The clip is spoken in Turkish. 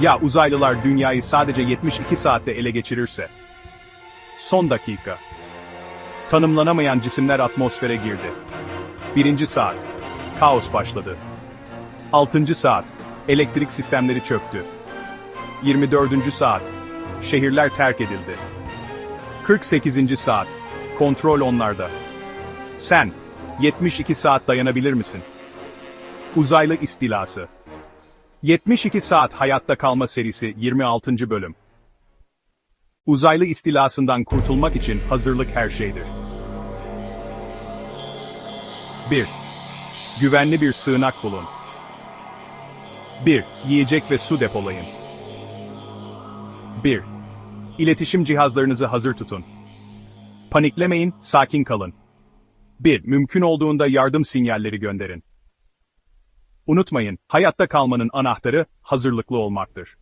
Ya uzaylılar dünyayı sadece 72 saatte ele geçirirse? Son dakika. Tanımlanamayan cisimler atmosfere girdi. Birinci saat. Kaos başladı. Altıncı saat. Elektrik sistemleri çöktü. 24. saat. Şehirler terk edildi. 48. saat. Kontrol onlarda. Sen, 72 saat dayanabilir misin? Uzaylı istilası. 72 saat hayatta kalma serisi 26. bölüm. Uzaylı istilasından kurtulmak için hazırlık her şeydir. 1. Güvenli bir sığınak bulun. 1. Yiyecek ve su depolayın. 1. İletişim cihazlarınızı hazır tutun. Paniklemeyin, sakin kalın. 1. Mümkün olduğunda yardım sinyalleri gönderin. Unutmayın, hayatta kalmanın anahtarı hazırlıklı olmaktır.